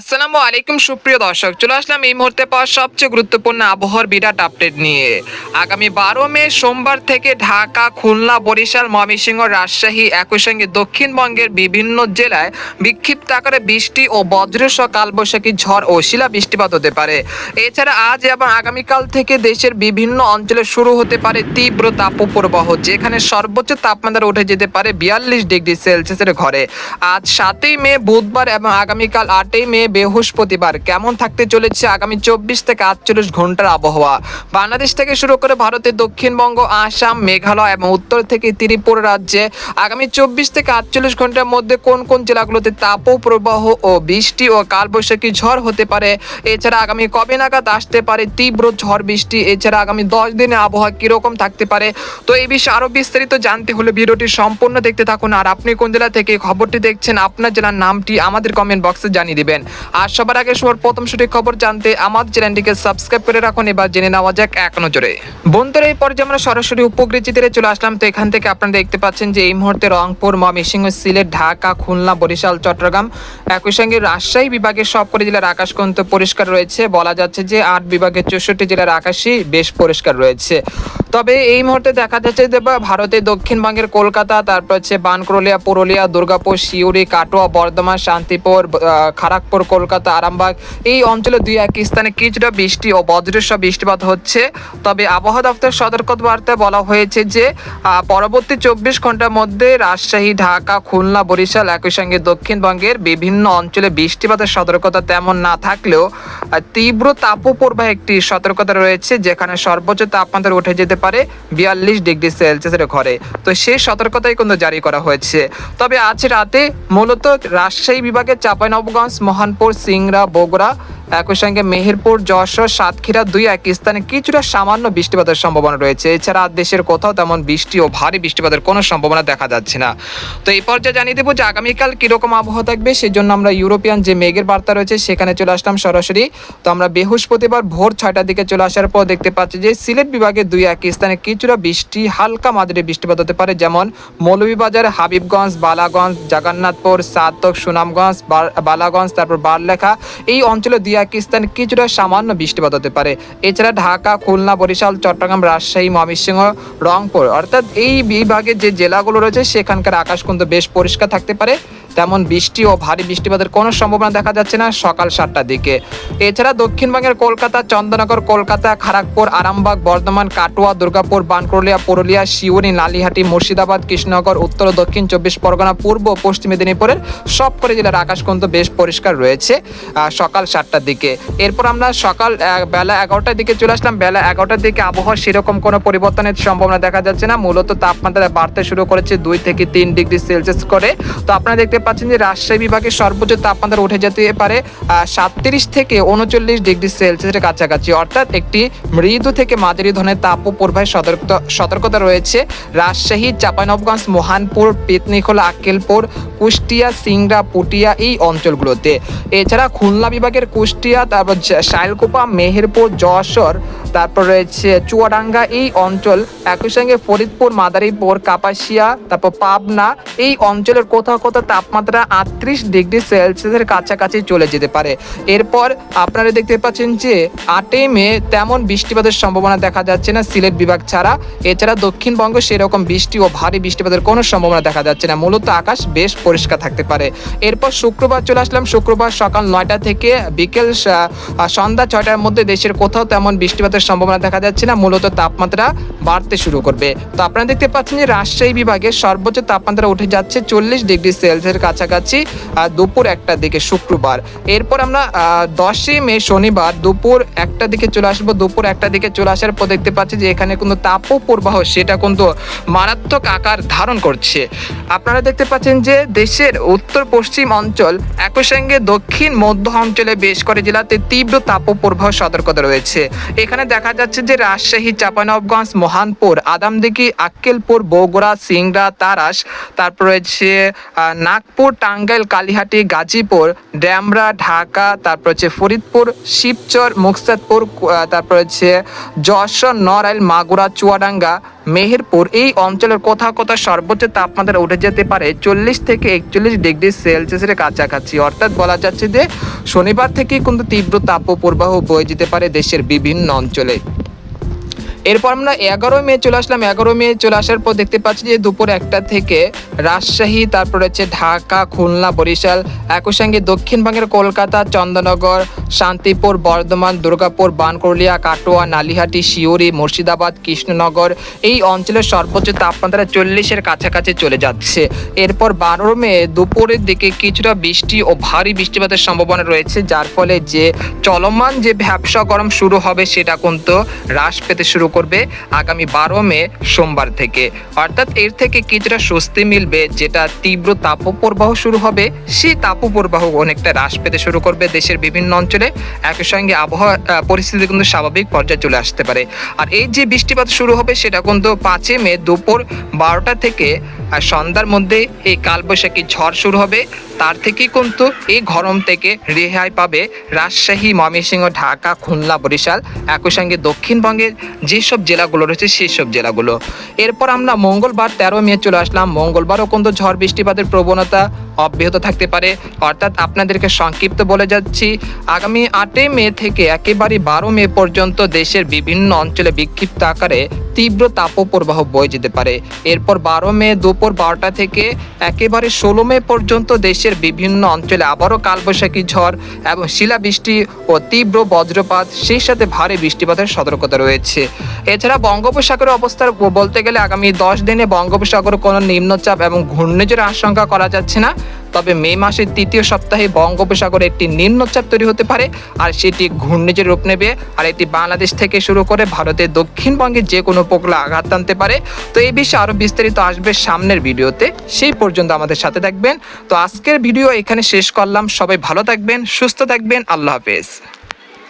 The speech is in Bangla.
আসসালামু আলাইকুম, সুপ্রিয় দর্শক। চলে আসলাম এই মুহূর্তে পাওয়া সবচেয়ে গুরুত্বপূর্ণ আবহাওয়ার বিরাট আপডেট নিয়ে। আগামী বারো মে, সোমবার থেকে ঢাকা, খুলনা, বরিশাল, ময়মনসিংহ, রাজশাহী, একই সঙ্গে দক্ষিণবঙ্গের বিভিন্ন জেলায় বিক্ষিপ্ত আকারে বৃষ্টি ও বজ্রসহ কালবৈশাখী ঝড় ও শিলা বৃষ্টিপাত হতে পারে। এছাড়া আজ এবং আগামীকাল থেকে দেশের বিভিন্ন অঞ্চলে শুরু হতে পারে তীব্র তাপপ্রবাহ, যেখানে সর্বোচ্চ তাপমাত্রা উঠে যেতে পারে বিয়াল্লিশ ডিগ্রি সেলসিয়াসের ঘরে। আজ সাতই মে, বুধবার এবং আগামীকাল আটই মে বৃহস্পতিবার। কেমন থাকতে চলেছে আগামী চব্বিশ থেকে আটচল্লিশ ঘণ্টার আবহাওয়া? বাংলাদেশ থেকে শুরু করে ভারতের দক্ষিণবঙ্গ, আসাম, মেঘালয় এবং উত্তর থেকে ত্রিপুরা রাজ্যে আগামী চব্বিশ থেকে আটচল্লিশ ঘণ্টার মধ্যে কোন কোন জেলাগুলোতে তাপপ্রবাহ ও বৃষ্টি ও কালবৈশাখী ঝড় হতে পারে? এছাড়া আগামী কবে নাগাদ আসতে পারে তীব্র ঝড় বৃষ্টি? এছাড়া আগামী দশ দিনে আবহাওয়া কীরকম থাকতে পারে? তো এই বিষয়ে আরও বিস্তারিত জানতে হলে ভিডিওটি সম্পূর্ণ দেখতে থাকুন। আর আপনি কোন জেলা থেকে খবরটি দেখছেন, আপনার জেলার নামটি আমাদের কমেন্ট বক্সে জানিয়ে দিবেন। আর সবার আগে সবার প্রথম সঠিক খবর জানতে আমাদের চ্যানেলটিকে সাবস্ক্রাইব করে রাখুন। এবার জেনে নেওয়া যাক এক নজরে। বন্ধুরা, এই পর্যায়ে আমরা সরাসরি চিত্রে চলে আসলাম। তো এখান থেকে আপনারা দেখতে পাচ্ছেন যে এই মুহূর্তে রংপুর, ময়মনসিংহ, সিলেট, ঢাকা, খুলনা, বরিশাল, চট্টগ্রাম, একই সঙ্গে রাজশাহী বিভাগের সবকটি জেলার আকাশ পরিষ্কার রয়েছে। বলা যাচ্ছে যে আট বিভাগের চৌষট্টি জেলার আকাশই বেশ পরিষ্কার রয়েছে। তবে এই মুহূর্তে দেখা যাচ্ছে যে ভারতের দক্ষিণবঙ্গের কলকাতা, তারপর হচ্ছে বানকরলিয়া পুরুলিয়া, দুর্গাপুর শিউরি কাটোয়া, বর্ধমান, শান্তিপুর খড়গপুর কলকাতা, আরামবাগ এই অঞ্চলে দুই এক স্থানে কিছুটা বৃষ্টি ও বজ্রসহ বৃষ্টিপাত হচ্ছে। তবে আবহাওয়া দপ্তর সতর্কতা বার্তায় বলা হয়েছে যে পরবর্তী চব্বিশ ঘণ্টার মধ্যে রাজশাহী, ঢাকা, খুলনা, বরিশাল একই সঙ্গে দক্ষিণবঙ্গের বিভিন্ন অঞ্চলে বৃষ্টিপাতের সতর্কতা তেমন না থাকলেও তীব্র তাপপ্রবাহ একটি সতর্কতা রয়েছে, যেখানে সর্বোচ্চ তাপমাত্রা উঠে যেতে পারে বিয়াল্লিশ ডিগ্রি সেলসিয়াসের ঘরে। তো সেই সতর্কতাই কিন্তু জারি করা হয়েছে। তবে আজ রাতে মূলত রাজশাহী বিভাগের চাপাইনবগঞ্জ মহানপুর, সিংড়া, বগুড়া একই সঙ্গে মেহেরপুর, যশোর, সাতক্ষীরা দুই এক স্থানে কিছুটা সামান্য বৃষ্টিপাতের সম্ভাবনা রয়েছে। এছাড়া দেশের কোথাও তেমন বৃষ্টি ও ভারী বৃষ্টিপাতের কোনো সম্ভাবনা দেখা যাচ্ছে না। তো এই পর্যায়ে জানিয়ে দেবো যে আগামীকাল কীরকম আবহাওয়া থাকবে সেই জন্য আমরা ইউরোপিয়ান যে মেঘের বার্তা রয়েছে, সেখানে চলে আসলাম সরাসরি। তো আমরা বৃহস্পতিবার ভোর ছয়টার দিকে চলে আসার পর দেখতে পাচ্ছি যে সিলেট বিভাগে দুই এক স্থানে কিছুটা বৃষ্টি, হালকা মাঝারি বৃষ্টিপাত হতে পারে, যেমন মৌলভীবাজার, হাবিবগঞ্জ, বালাগঞ্জ, জগন্নাথপুর, সাতক, সুনামগঞ্জ বালাগঞ্জ, তারপর বারলেখা। এই অঞ্চলে দুই এক স্থানে কিছুটা সামান্য বৃষ্টিপাত হতে পারে। এছাড়া ঢাকা, খুলনা, বরিশাল, চট্টগ্রাম, রাজশাহী, ময়মনসিংহ, রংপুর অর্থাৎ এই বিভাগের যে জেলাগুলো রয়েছে, সেখানকার আকাশ কিন্তু বেশ পরিষ্কার থাকতে পারে। তেমন বৃষ্টি ও ভারী বৃষ্টিপাতের কোনো সম্ভাবনা দেখা যাচ্ছে না সকাল সাতটার দিকে। এছাড়া দক্ষিণবঙ্গের কলকাতা, চন্দননগর, কলকাতা খড়গপুর আরামবাগ, বর্ধমান, কাটোয়া, দুর্গাপুর বানকরলিয়া পুরুলিয়া শিউরি নালিহাটি মুর্শিদাবাদ, কৃষ্ণনগর, উত্তর ও দক্ষিণ চব্বিশ পরগনা, পূর্ব ও পশ্চিম মেদিনীপুরের সবকটি জেলার আকাশ কিন্তু বেশ পরিষ্কার রয়েছে সকাল সাতটার দিকে। এরপর আমরা সকাল বেলা এগারোটার দিকে চলে আসলাম। বেলা এগারোটার দিকে আবহাওয়া সেরকম কোনো পরিবর্তনের সম্ভাবনা দেখা যাচ্ছে না। মূলত তাপমাত্রা বাড়তে শুরু করেছে দুই থেকে তিন ডিগ্রি সেলসিয়াস করে। তো আপনারা দেখতে পাচ্ছেন যে রাজশাহী বিভাগের সর্বোচ্চ তাপমাত্রা উঠে যেতে পারে সাতত্রিশ থেকে উনচল্লিশ ডিগ্রি সেলসিয়াসের কাছাকাছি। অর্থাৎ একটি মৃদু থেকে মাঝারি ধরনের তাপ ও সতর্কতা সতর্কতা রয়েছে। রাজশাহী চাঁপাইনবগঞ্জ মোহানপুর, পেতনিখোলা, আক্কেলপুর, কুষ্টিয়া, সিংড়া, পুটিয়া এই অঞ্চলগুলোতে। এছাড়া খুলনা বিভাগের কুষ্টিয়া, তারপর শাইলকুপা, মেহেরপুর, যশোর, তারপর রয়েছে চুয়াডাঙ্গা এই অঞ্চল, একই সঙ্গে ফরিদপুর, মাদারীপুর, কাপাসিয়া, তারপর পাবনা এই অঞ্চলের কোথাও কোথাও তাপমাত্রা আটত্রিশ ডিগ্রি সেলসিয়াসের কাছাকাছি চলে যেতে পারে। এরপর আপনারা দেখতে পাচ্ছেন যে আটই মে তেমন বৃষ্টিপাতের সম্ভাবনা দেখা যাচ্ছে না সিলেট বিভাগ ছাড়া। এছাড়া দক্ষিণবঙ্গ সেরকম বৃষ্টি ও ভারী বৃষ্টিপাতের কোনো সম্ভাবনা দেখা যাচ্ছে না। মূলত আকাশ বেশ পরিষ্কার থাকতে পারে। এরপর শুক্রবার চলে আসলাম। শুক্রবার সকাল নয়টা থেকে বিকেল সন্ধ্যা ছয়টার মধ্যে দেশের কোথাও তেমন বৃষ্টিপাতের সম্ভাবনা দেখা যাচ্ছে না। মূলত তাপমাত্রা বাড়তে শুরু করবে। তো আপনারা দেখতে পাচ্ছেন যে রাজশাহী বিভাগে সর্বোচ্চ তাপমাত্রা উঠে যাচ্ছে চল্লিশ ডিগ্রি সেলসিয়াসের কাছাকাছি দুপুর একটার দিকে শুক্রবার। এরপর আমরা দশই মে শনিবার দুপুর একটা দিকে চলে আসব। দুপুর একটার দিকে চলে আসার পর দেখতে পাচ্ছি যে এখানে কিন্তু তাপ প্রবাহ সেটা কিন্তু মারাত্মক আকার ধারণ করছে। আপনারা দেখতে পাচ্ছেন যে দেশের উত্তর পশ্চিম অঞ্চল একই সঙ্গে দক্ষিণ মধ্য অঞ্চলে বেশ করে জেলাতে তীব্র তাপপ্রবাহ সতর্কতা রয়েছে। এখানে দেখা যাচ্ছে যে রাজশাহী চাঁপানবগঞ্জ মহানপুর আদামদিঘি আক্কেলপুর বগুড়া সিংড়া তারাস তারপর রয়েছে আহ, নাগপুর টাঙ্গাইল, কালিহাটি, গাজীপুর, ড্যামরা, ঢাকা, তারপর হচ্ছে ফরিদপুর, শিবচর, মুকসাদপুর তারপর হচ্ছে যশোর, নড়াইল, মাগুরা, চুয়াডাঙ্গা, মেহেরপুর এই অঞ্চলের কোথাও কোথাও সর্বোচ্চ তাপমাত্রা উঠে যেতে পারে চল্লিশ থেকে একচল্লিশ ডিগ্রি সেলসিয়াসের কাছাকাছি। অর্থাৎ বলা যাচ্ছে যে শনিবার থেকে কিন্তু তীব্র তাপপ্রবাহ বয়ে যেতে পারে দেশের বিভিন্ন অঞ্চলে। এরপর আমরা এগারো মে চলে আসলাম। এগারো মে চলে আসার পর দেখতে পাচ্ছি যে দুপুর একটা থেকে রাজশাহী, তারপর হচ্ছে ঢাকা, খুলনা, বরিশাল, একই সঙ্গে দক্ষিণবঙ্গের কলকাতা চন্দননগর শান্তিপুর, বর্ধমান, দুর্গাপুর বানকরলিয়া কাটোয়া, নালিহাটি শিউরি মুর্শিদাবাদ, কৃষ্ণনগর এই অঞ্চলের সর্বোচ্চ তাপমাত্রা চল্লিশের কাছাকাছি চলে যাচ্ছে। এরপর বারো মে দুপুরের দিকে কিছুটা বৃষ্টি ও ভারী বৃষ্টিপাতের সম্ভাবনা রয়েছে, যার ফলে যে চলমান যে ব্যবসা গরম শুরু হবে সেটা কিন্তু হ্রাস পেতে শুরু করবে আগামী বারো মে সোমবার থেকে। অর্থাৎ এর থেকে কিছুটা স্বস্তি মিলবে যেটা তীব্র তাপপ্রবাহ শুরু হবে। সেই তাপপ্রবাহ অনেকটা হ্রাস পেতে শুরু করবে দেশের বিভিন্ন অঞ্চলে। একই সঙ্গে আবহাওয়া পরিস্থিতি কিন্তু স্বাভাবিক পর্যায়ে চলে আসতে পারে। আর এই যে বৃষ্টিপাত শুরু হবে সেটা কিন্তু পাঁচই মে দুপুর বারোটা থেকে, আর সন্ধ্যার মধ্যে এই কালবৈশাখী ঝড় শুরু হবে। তার থেকেই কিন্তু এই গরম থেকে রেহাই পাবে রাজশাহী, ময়মনসিংহ, ঢাকা, খুলনা, বরিশাল। একই সঙ্গে দক্ষিণবঙ্গের যেসব জেলাগুলো রয়েছে সেই সব জেলাগুলো। এরপর আমরা মঙ্গলবার তেরো মে চলে আসলাম। মঙ্গলবারও কিন্তু ঝড় বৃষ্টিপাতের প্রবণতা অব্যাহত থাকতে পারে। অর্থাৎ আপনাদেরকে সংক্ষিপ্ত বলে যাচ্ছি, আগামী আটই মে থেকে একেবারে বারো মে পর্যন্ত দেশের বিভিন্ন অঞ্চলে বিক্ষিপ্ত আকারে তীব্র তাপপ্রবাহ বয়ে যেতে পারে। এরপর বারো মে দুপুর বারোটা থেকে একেবারে ষোলো মে পর্যন্ত দেশের বিভিন্ন অঞ্চলে আবারও কালবৈশাখী ঝড় এবং শিলাবৃষ্টি ও তীব্র বজ্রপাত, সেই সাথে ভারী বৃষ্টিপাতের সতর্কতা রয়েছে। এছাড়া বঙ্গোপসাগরের অবস্থা বলতে গেলে আগামী দশ দিনে বঙ্গোপসাগরে কোনো নিম্নচাপ এবং ঘূর্ণিঝড়ের আশঙ্কা করা যাচ্ছে না। তবে মে মাসের তৃতীয় সপ্তাহে বঙ্গোপসাগরে একটি নিম্নচাপ তৈরি হতে পারে আর সেটি ঘূর্ণিঝড় রূপ নেবে আর এটি বাংলাদেশ থেকে শুরু করে ভারতের দক্ষিণবঙ্গে যে কোনো উপকূলে আঘাত আনতে পারে। তো এই বিষয়ে আরও বিস্তারিত আসবে সামনের ভিডিওতে। সেই পর্যন্ত আমাদের সাথে থাকবেন। তো আজকের ভিডিও এখানে শেষ করলাম। সবাই ভালো থাকবেন, সুস্থ থাকবেন। আল্লাহ হাফেজ।